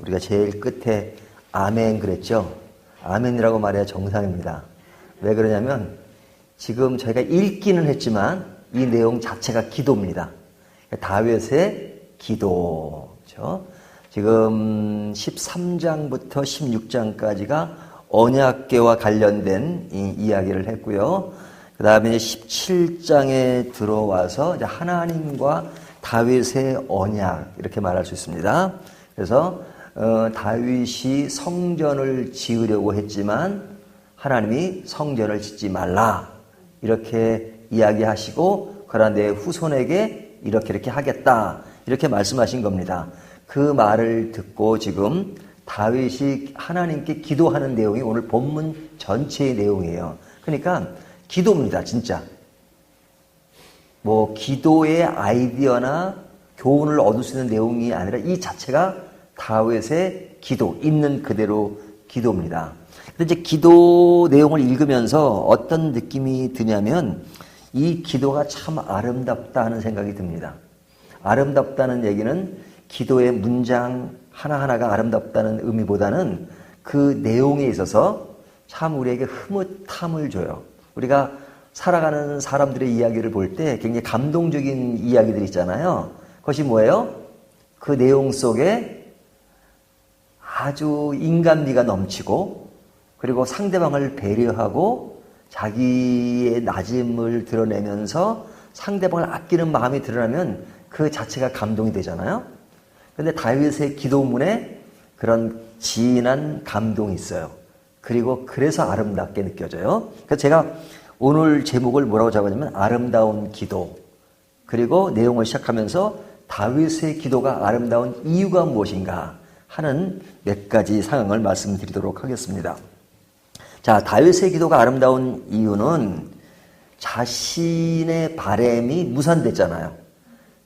우리가 제일 끝에 아멘 그랬죠? 아멘이라고 말해야 정상입니다. 왜 그러냐면 지금 저희가 읽기는 했지만 이 내용 자체가 기도입니다. 다윗의 기도. 죠 지금 13장부터 16장까지가 언약계와 관련된 이야기를 했고요. 그 다음에 17장에 들어와서 하나님과 다윗의 언약 이렇게 말할 수 있습니다. 그래서 어, 다윗이 성전을 지으려고 했지만 하나님이 성전을 짓지 말라 이렇게 이야기하시고 그러나 내 후손에게 이렇게 이렇게 하겠다 이렇게 말씀하신 겁니다. 그 말을 듣고 지금 다윗이 하나님께 기도하는 내용이 오늘 본문 전체의 내용이에요. 그러니까 기도입니다, 진짜. 뭐 기도의 아이디어나 교훈을 얻을 수 있는 내용이 아니라 이 자체가 다윗의 기도, 있는 그대로 기도입니다. 근데 이제 기도 내용을 읽으면서 어떤 느낌이 드냐면 이 기도가 참 아름답다 하는 생각이 듭니다. 아름답다는 얘기는 기도의 문장 하나하나가 아름답다는 의미보다는 그 내용에 있어서 참 우리에게 흐뭇함을 줘요. 우리가 살아가는 사람들의 이야기를 볼 때 굉장히 감동적인 이야기들 있잖아요. 그것이 뭐예요? 그 내용 속에 아주 인간미가 넘치고 그리고 상대방을 배려하고 자기의 낮음을 드러내면서 상대방을 아끼는 마음이 드러나면 그 자체가 감동이 되잖아요. 근데 다윗의 기도문에 그런 진한 감동이 있어요. 그리고 그래서 아름답게 느껴져요. 그래서 제가 오늘 제목을 뭐라고 잡았냐면 아름다운 기도. 그리고 내용을 시작하면서 다윗의 기도가 아름다운 이유가 무엇인가 하는 몇 가지 상황을 말씀드리도록 하겠습니다. 자, 다윗의 기도가 아름다운 이유는 자신의 바램이 무산됐잖아요.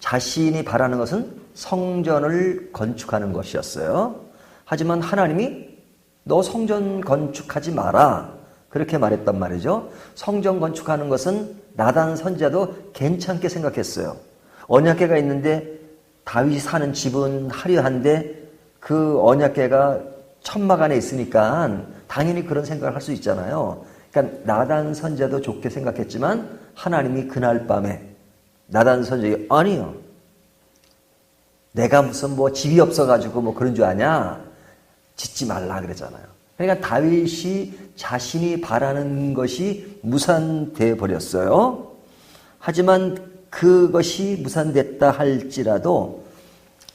자신이 바라는 것은 성전을 건축하는 것이었어요. 하지만 하나님이 너 성전 건축하지 마라. 그렇게 말했단 말이죠. 성전 건축하는 것은 나단 선자도 괜찮게 생각했어요. 언약계가 있는데 다윗이 사는 집은 화려한데 그 언약계가 천막 안에 있으니까 당연히 그런 생각을 할 수 있잖아요. 그러니까 나단 선자도 좋게 생각했지만 하나님이 그날 밤에 나단 선자에게 아니요. 내가 무슨 뭐 집이 없어가지고 뭐 그런 줄 아냐? 짓지 말라 그러잖아요. 그러니까 다윗이 자신이 바라는 것이 무산돼 버렸어요. 하지만 그것이 무산됐다 할지라도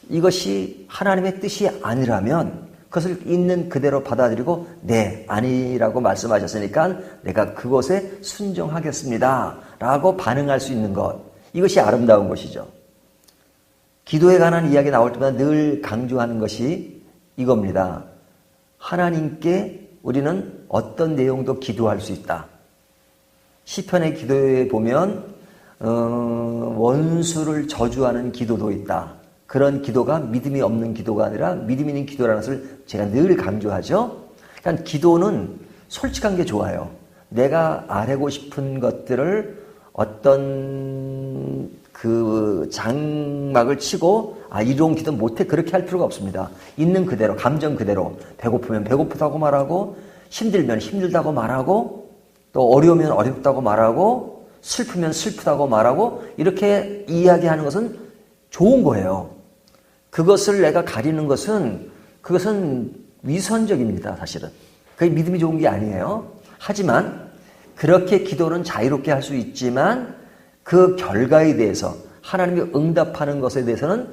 이것이 하나님의 뜻이 아니라면 그것을 있는 그대로 받아들이고 네 아니라고 말씀하셨으니까 내가 그것에 순종하겠습니다 라고 반응할 수 있는 것 이것이 아름다운 것이죠 기도에 관한 이야기 나올 때마다 늘 강조하는 것이 이겁니다 하나님께 우리는 어떤 내용도 기도할 수 있다 시편의 기도에 보면 어, 원수를 저주하는 기도도 있다 그런 기도가 믿음이 없는 기도가 아니라 믿음 있는 기도라는 것을 제가 늘 강조하죠. 그러니까 기도는 솔직한 게 좋아요. 내가 아뢰고 싶은 것들을 어떤 그 장막을 치고 아 이런 기도 못해 그렇게 할 필요가 없습니다. 있는 그대로 감정 그대로 배고프면 배고프다고 말하고 힘들면 힘들다고 말하고 또 어려우면 어렵다고 말하고 슬프면 슬프다고 말하고 이렇게 이야기하는 것은 좋은 거예요. 그것을 내가 가리는 것은 그것은 위선적입니다, 사실은. 그게 믿음이 좋은 게 아니에요. 하지만 그렇게 기도는 자유롭게 할 수 있지만 그 결과에 대해서 하나님이 응답하는 것에 대해서는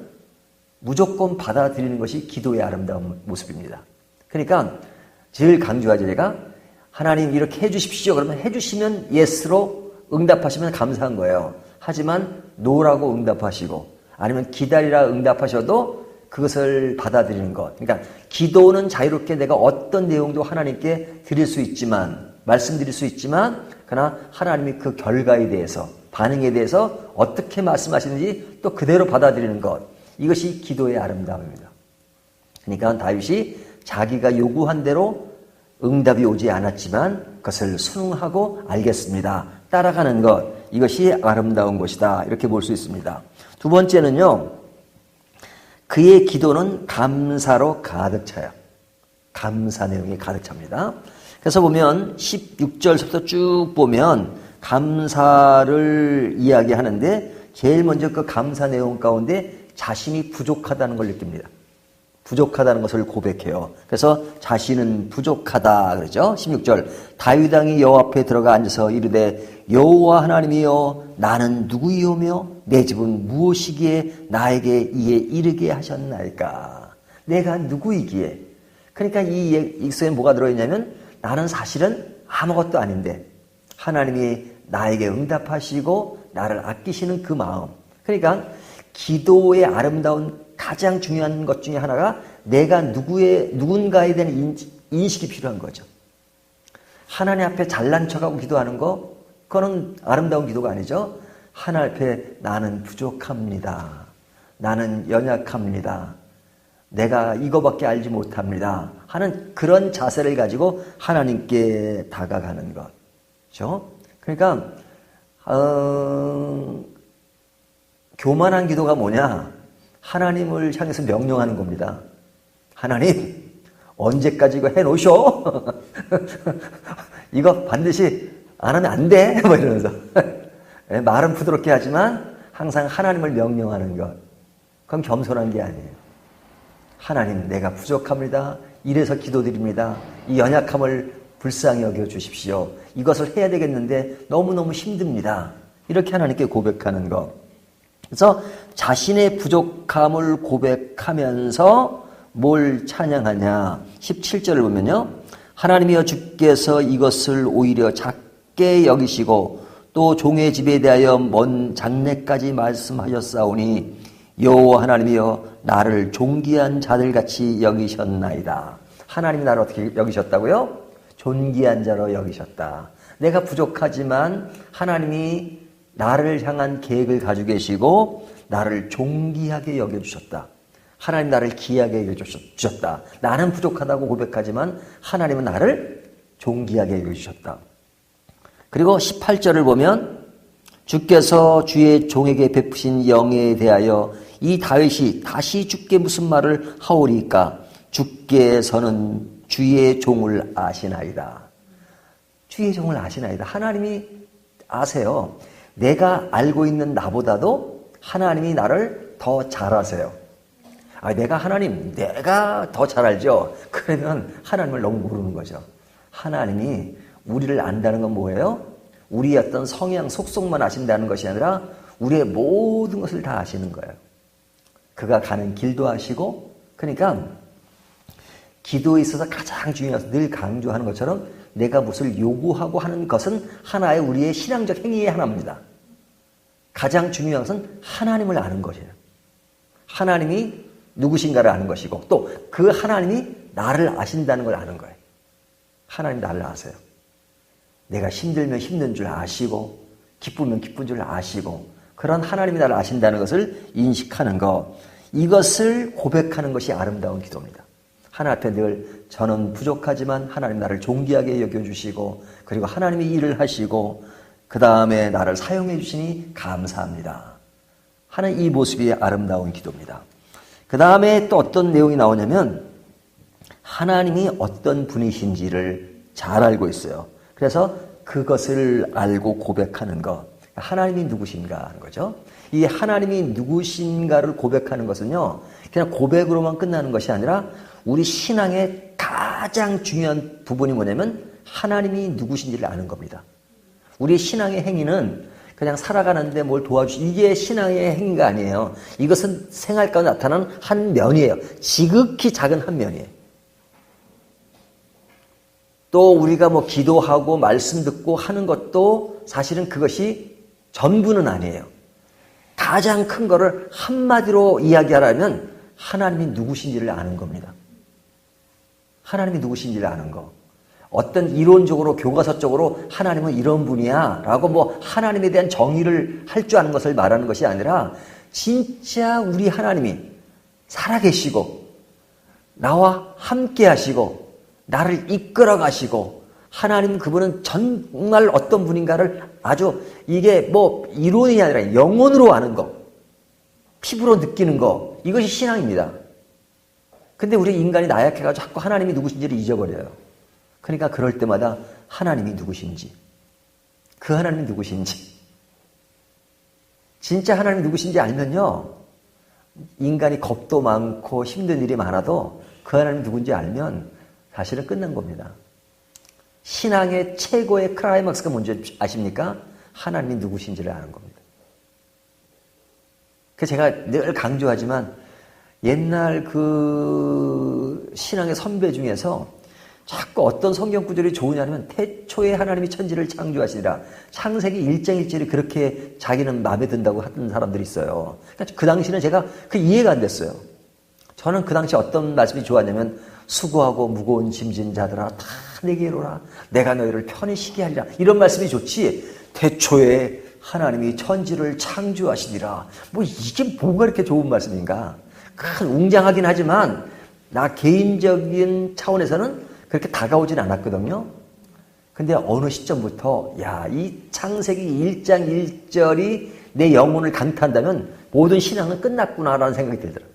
무조건 받아들이는 것이 기도의 아름다운 모습입니다. 그러니까 제일 강조하죠, 제가. 하나님 이렇게 해주십시오. 그러면 해주시면 예스로 응답하시면 감사한 거예요. 하지만 노라고 응답하시고 아니면 기다리라 응답하셔도 그것을 받아들이는 것. 그러니까 기도는 자유롭게 내가 어떤 내용도 하나님께 드릴 수 있지만, 말씀드릴 수 있지만, 그러나 하나님이 그 결과에 대해서, 반응에 대해서 어떻게 말씀하시는지 또 그대로 받아들이는 것. 이것이 기도의 아름다움입니다. 그러니까 다윗이 자기가 요구한 대로 응답이 오지 않았지만 그것을 순응하고 알겠습니다. 따라가는 것 이것이 아름다운 것이다. 이렇게 볼 수 있습니다. 두 번째는요. 그의 기도는 감사로 가득 차요. 감사 내용이 가득 찹니다. 그래서 보면 16절부터 쭉 보면 감사를 이야기하는데 제일 먼저 그 감사 내용 가운데 자신이 부족하다는 걸 느낍니다. 부족하다는 것을 고백해요. 그래서 자신은 부족하다 그러죠. 16절 다윗 왕이 여호와 앞에 들어가 앉아서 이르되 여호와 하나님이여 나는 누구이오며 내 집은 무엇이기에 나에게 이에 이르게 하셨나이까. 내가 누구이기에. 그러니까 이 익서에 뭐가 들어있냐면 나는 사실은 아무것도 아닌데 하나님이 나에게 응답하시고 나를 아끼시는 그 마음. 그러니까 기도의 아름다운 가장 중요한 것 중에 하나가 내가 누구의 누군가에 대한 인식이 필요한 거죠. 하나님 앞에 잘난 척하고 기도하는 거 그거는 아름다운 기도가 아니죠. 하나님 앞에 나는 부족합니다. 나는 연약합니다. 내가 이거밖에 알지 못합니다. 하는 그런 자세를 가지고 하나님께 다가가는 것. 그렇죠? 그러니까 어, 교만한 기도가 뭐냐? 하나님을 향해서 명령하는 겁니다. 하나님, 언제까지 이거 해놓으셔? 이거 반드시 안 하면 안 돼? 뭐 이러면서. 예, 말은 부드럽게 하지만 항상 하나님을 명령하는 것. 그건 겸손한 게 아니에요. 하나님, 내가 부족합니다. 이래서 기도드립니다. 이 연약함을 불쌍히 여겨 주십시오. 이것을 해야 되겠는데 너무너무 힘듭니다. 이렇게 하나님께 고백하는 것. 그래서 자신의 부족함을 고백하면서 뭘 찬양하냐. 17절을 보면요. 하나님이여 주께서 이것을 오히려 작게 여기시고 또 종의 집에 대하여 먼 장래까지 말씀하셨사오니 여호와 하나님이여 나를 존귀한 자들 같이 여기셨나이다. 하나님이 나를 어떻게 여기셨다고요? 존귀한 자로 여기셨다. 내가 부족하지만 하나님이 나를 향한 계획을 가지고 계시고 나를 존귀하게 여겨주셨다. 하나님 나를 귀하게 여겨주셨다. 나는 부족하다고 고백하지만 하나님은 나를 존귀하게 여겨주셨다. 그리고 18절을 보면 주께서 주의 종에게 베푸신 영에 대하여 이 다윗이 다시 주께 무슨 말을 하오리까? 주께서는 주의 종을 아시나이다. 주의 종을 아시나이다. 하나님이 아세요. 내가 알고 있는 나보다도 하나님이 나를 더 잘 아세요. 아, 내가 하나님, 내가 더 잘 알죠? 그러면 하나님을 너무 모르는 거죠. 하나님이 우리를 안다는 건 뭐예요? 우리의 어떤 성향, 속성만 아신다는 것이 아니라 우리의 모든 것을 다 아시는 거예요. 그가 가는 길도 아시고, 그러니까 기도에 있어서 가장 중요해서 늘 강조하는 것처럼 내가 무엇을 요구하고 하는 것은 하나의 우리의 신앙적 행위의 하나입니다. 가장 중요한 것은 하나님을 아는 것이에요. 하나님이 누구신가를 아는 것이고 또 그 하나님이 나를 아신다는 걸 아는 거예요. 하나님 나를 아세요. 내가 힘들면 힘든 줄 아시고 기쁘면 기쁜 줄 아시고 그런 하나님이 나를 아신다는 것을 인식하는 것 이것을 고백하는 것이 아름다운 기도입니다. 하나님 앞에 늘 저는 부족하지만 하나님 나를 존귀하게 여겨주시고 그리고 하나님이 일을 하시고 그 다음에 나를 사용해 주시니 감사합니다. 하는 이 모습이 아름다운 기도입니다. 그 다음에 또 어떤 내용이 나오냐면 하나님이 어떤 분이신지를 잘 알고 있어요. 그래서 그것을 알고 고백하는 것. 하나님이 누구신가 하는 거죠. 이 하나님이 누구신가를 고백하는 것은요, 그냥 고백으로만 끝나는 것이 아니라 우리 신앙의 가장 중요한 부분이 뭐냐면 하나님이 누구신지를 아는 겁니다. 우리 신앙의 행위는 그냥 살아가는데 뭘 도와주시 이게 신앙의 행위가 아니에요. 이것은 생활 가운데 나타나는 한 면이에요. 지극히 작은 한 면이에요. 또 우리가 뭐 기도하고 말씀 듣고 하는 것도 사실은 그것이 전부는 아니에요. 가장 큰 거를 한마디로 이야기하라면 하나님이 누구신지를 아는 겁니다. 하나님이 누구신지를 아는 거. 어떤 이론적으로 교과서적으로 하나님은 이런 분이야 라고 뭐 하나님에 대한 정의를 할 줄 아는 것을 말하는 것이 아니라 진짜 우리 하나님이 살아계시고 나와 함께 하시고 나를 이끌어 가시고 하나님 그분은 정말 어떤 분인가를 아주 이게 뭐 이론이 아니라 영혼으로 아는 거, 피부로 느끼는 거 이것이 신앙입니다. 근데 우리 인간이 나약해가지고 자꾸 하나님이 누구신지를 잊어버려요. 그러니까 그럴 때마다 하나님이 누구신지, 그 하나님이 누구신지, 진짜 하나님 누구신지 알면요, 인간이 겁도 많고 힘든 일이 많아도 그 하나님 누군지 알면 사실은 끝난 겁니다. 신앙의 최고의 크라이막스가 뭔지 아십니까? 하나님이 누구신지를 아는 겁니다. 그 제가 늘 강조하지만 옛날 그 신앙의 선배 중에서 자꾸 어떤 성경 구절이 좋으냐면 태초에 하나님이 천지를 창조하시니라 창세기 1장 1절이 그렇게 자기는 마음에 든다고 하던 사람들이 있어요. 그러니까 그 당시는 제가 그 이해가 안 됐어요. 저는 그 당시 어떤 말씀이 좋았냐면 수고하고 무거운 짐진 자들아 다 내게로 오라. 내가 너희를 편히 쉬게 하리라. 이런 말씀이 좋지? 태초에 하나님이 천지를 창조하시니라. 뭐 이게 뭐가 이렇게 좋은 말씀인가? 큰 웅장하긴 하지만 나 개인적인 차원에서는 그렇게 다가오진 않았거든요. 근데 어느 시점부터 야, 이 창세기 1장 1절이 내 영혼을 강타한다면 모든 신앙은 끝났구나라는 생각이 들더라.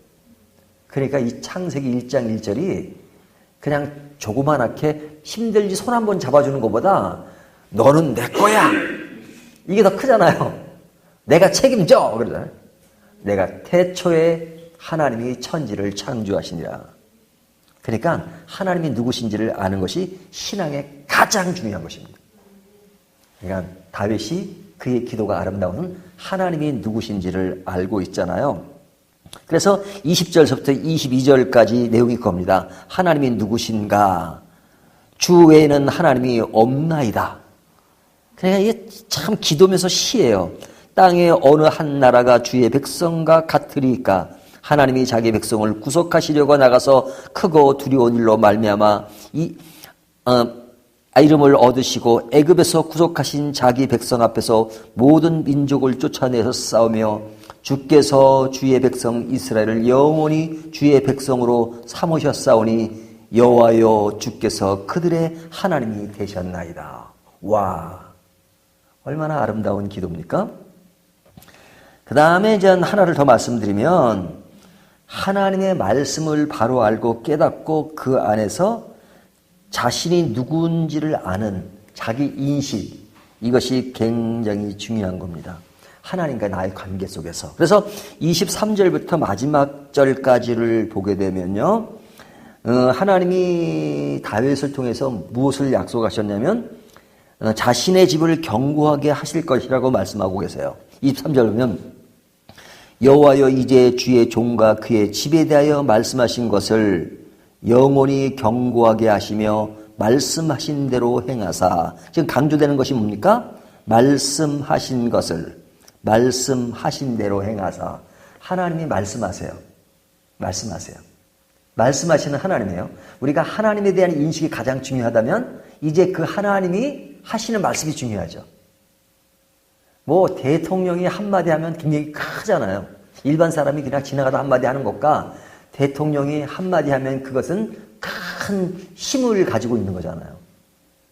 그러니까 이 창세기 1장 1절이 그냥 조그만하게 힘들지 손 한 번 잡아주는 것보다 너는 내 거야. 이게 더 크잖아요. 내가 책임져. 그러잖아요. 내가 태초에 하나님이 천지를 창조하시니라. 그러니까 하나님이 누구신지를 아는 것이 신앙의 가장 중요한 것입니다. 그러니까 다윗이 그의 기도가 아름다운 하나님이 누구신지를 알고 있잖아요. 그래서 20절부터 22절까지 내용이 겁니다. 하나님이 누구신가? 주 외에는 하나님이 없나이다. 그러니까 이게 참 기도면서 시예요. 땅의 어느 한 나라가 주의 백성과 같으리까? 하나님이 자기 백성을 구속하시려고 나가서 크고 두려운 일로 말미암아 이 어, 이름을 얻으시고 애굽에서 구속하신 자기 백성 앞에서 모든 민족을 쫓아내서 싸우며 주께서 주의 백성 이스라엘을 영원히 주의 백성으로 삼으셨사오니 여호와여 주께서 그들의 하나님이 되셨나이다. 와 얼마나 아름다운 기도입니까? 그 다음에 이제 하나를 더 말씀드리면 하나님의 말씀을 바로 알고 깨닫고 그 안에서 자신이 누군지를 아는 자기 인식, 이것이 굉장히 중요한 겁니다. 하나님과 나의 관계 속에서. 그래서 23절부터 마지막 절까지를 보게 되면요. 어, 하나님이 다윗을 통해서 무엇을 약속하셨냐면 어, 자신의 집을 견고하게 하실 것이라고 말씀하고 계세요. 23절 보면 여호와여 이제 주의 종과 그의 집에 대하여 말씀하신 것을 영원히 경고하게 하시며 말씀하신 대로 행하사 지금 강조되는 것이 뭡니까? 말씀하신 것을 말씀하신 대로 행하사 하나님이 말씀하세요. 말씀하세요. 말씀하시는 하나님이에요. 우리가 하나님에 대한 인식이 가장 중요하다면 이제 그 하나님이 하시는 말씀이 중요하죠. 뭐 대통령이 한마디 하면 굉장히 크잖아요. 일반 사람이 그냥 지나가다 한마디 하는 것과 대통령이 한마디 하면 그것은 큰 힘을 가지고 있는 거잖아요.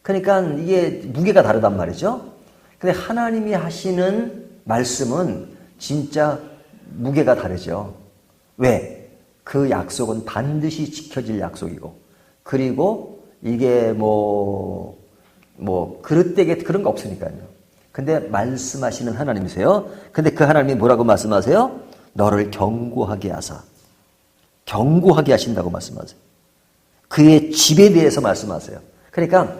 그러니까 이게 무게가 다르단 말이죠. 근데 하나님이 하시는 말씀은 진짜 무게가 다르죠. 왜? 그 약속은 반드시 지켜질 약속이고, 그리고 이게 뭐, 뭐, 그릇되게 그런 거 없으니까요. 근데 말씀하시는 하나님이세요. 근데 그 하나님이 뭐라고 말씀하세요? 너를 경고하게 하사. 경고하게 하신다고 말씀하세요. 그의 집에 대해서 말씀하세요. 그러니까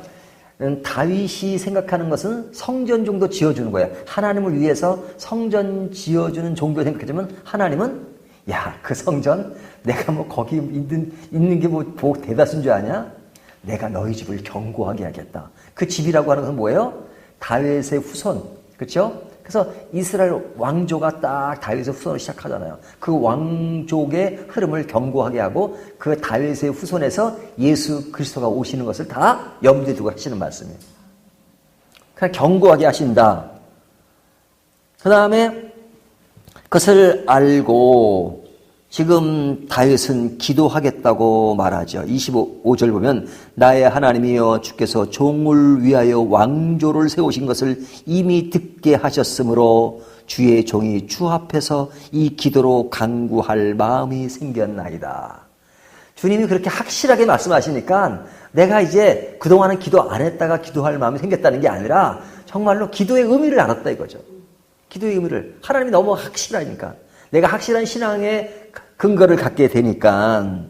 음, 다윗이 생각하는 것은 성전 정도 지어주는 거예요. 하나님을 위해서 성전 지어주는 정도 생각하지만 하나님은 야, 그 성전 내가 뭐 거기 있는, 있는 게뭐 대다수인 줄 아냐? 내가 너희 집을 경고하게 하겠다. 그 집이라고 하는 것은 뭐예요? 다윗의 후손, 그렇죠? 그래서 이스라엘 왕조가 딱 다윗의 후손을 시작하잖아요. 그 왕족의 흐름을 경고하게 하고 그 다윗의 후손에서 예수 그리스도가 오시는 것을 다 염두에 두고 하시는 말씀이에요. 그냥 경고하게 하신다. 그 다음에 그것을 알고 지금 다윗은 기도하겠다고 말하죠. 25절 보면 나의 하나님이여 주께서 종을 위하여 왕조를 세우신 것을 이미 듣게 하셨으므로 주의 종이 주 앞에서 이 기도로 간구할 마음이 생겼나이다. 주님이 그렇게 확실하게 말씀하시니까 내가 이제 그동안은 기도 안 했다가 기도할 마음이 생겼다는 게 아니라 정말로 기도의 의미를 알았다 이거죠. 기도의 의미를. 하나님이 너무 확실하니까. 내가 확실한 신앙의 근거를 갖게 되니까.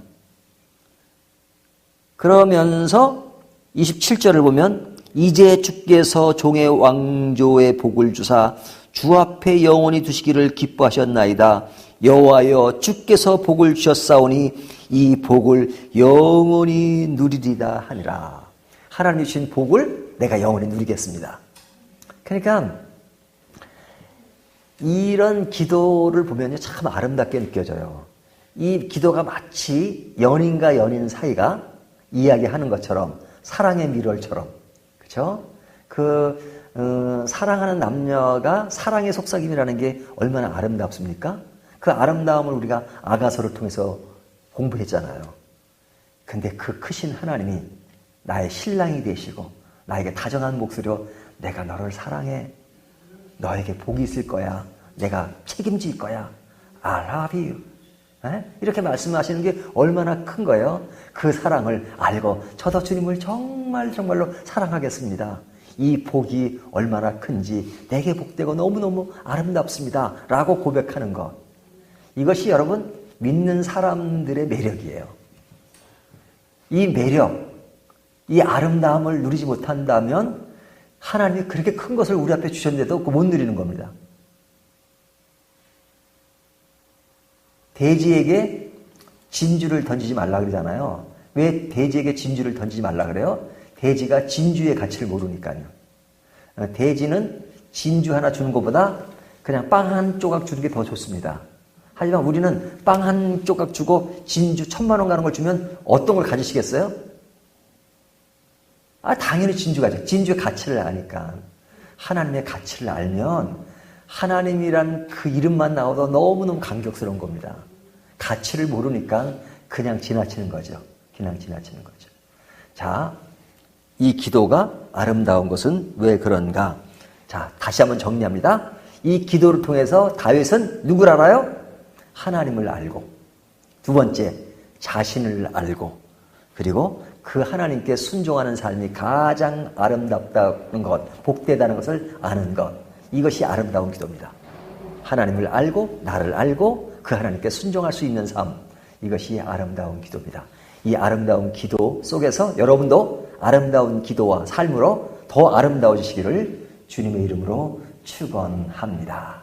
그러면서 27절을 보면 이제 주께서 종의 왕조의 복을 주사 주 앞에 영원히 두시기를 기뻐하셨나이다. 여호와여 주께서 복을 주셨사오니 이 복을 영원히 누리리다 하니라. 하나님 주신 복을 내가 영원히 누리겠습니다. 그러니까 이런 기도를 보면요 참 아름답게 느껴져요. 이 기도가 마치 연인과 연인 사이가 이야기하는 것처럼 사랑의 미럴처럼 그렇죠? 그 어, 사랑하는 남녀가 사랑의 속삭임이라는 게 얼마나 아름답습니까? 그 아름다움을 우리가 아가서를 통해서 공부했잖아요. 근데 그 크신 하나님이 나의 신랑이 되시고 나에게 다정한 목소리로 내가 너를 사랑해. 너에게 복이 있을 거야. 내가 책임질 거야. I love you. 에? 이렇게 말씀하시는 게 얼마나 큰 거예요? 그 사랑을 알고 저도 주님을 정말 정말로 사랑하겠습니다. 이 복이 얼마나 큰지 내게 복되고 너무너무 아름답습니다. 라고 고백하는 것. 이것이 여러분 믿는 사람들의 매력이에요. 이 매력, 이 아름다움을 누리지 못한다면 하나님이 그렇게 큰 것을 우리 앞에 주셨는데도 못 누리는 겁니다. 돼지에게 진주를 던지지 말라 그러잖아요. 왜 돼지에게 진주를 던지지 말라 그래요? 돼지가 진주의 가치를 모르니까요. 어, 돼지는 진주 하나 주는 것보다 그냥 빵 한 조각 주는 게 더 좋습니다. 하지만 우리는 빵 한 조각 주고 진주 천만 원 가는 걸 주면 어떤 걸 가지시겠어요? 아, 당연히 진주 가죠. 진주의 가치를 아니까. 하나님의 가치를 알면 하나님이란 그 이름만 나오도 너무너무 감격스러운 겁니다. 가치를 모르니까 그냥 지나치는 거죠. 그냥 지나치는 거죠. 자, 이 기도가 아름다운 것은 왜 그런가? 자, 다시 한번 정리합니다. 이 기도를 통해서 다윗은 누굴 알아요? 하나님을 알고, 두 번째, 자신을 알고, 그리고 그 하나님께 순종하는 삶이 가장 아름답다는 것, 복되다는 것을 아는 것. 이것이 아름다운 기도입니다. 하나님을 알고, 나를 알고, 그 하나님께 순종할 수 있는 삶. 이것이 아름다운 기도입니다. 이 아름다운 기도 속에서 여러분도 아름다운 기도와 삶으로 더 아름다워지시기를 주님의 이름으로 축원합니다.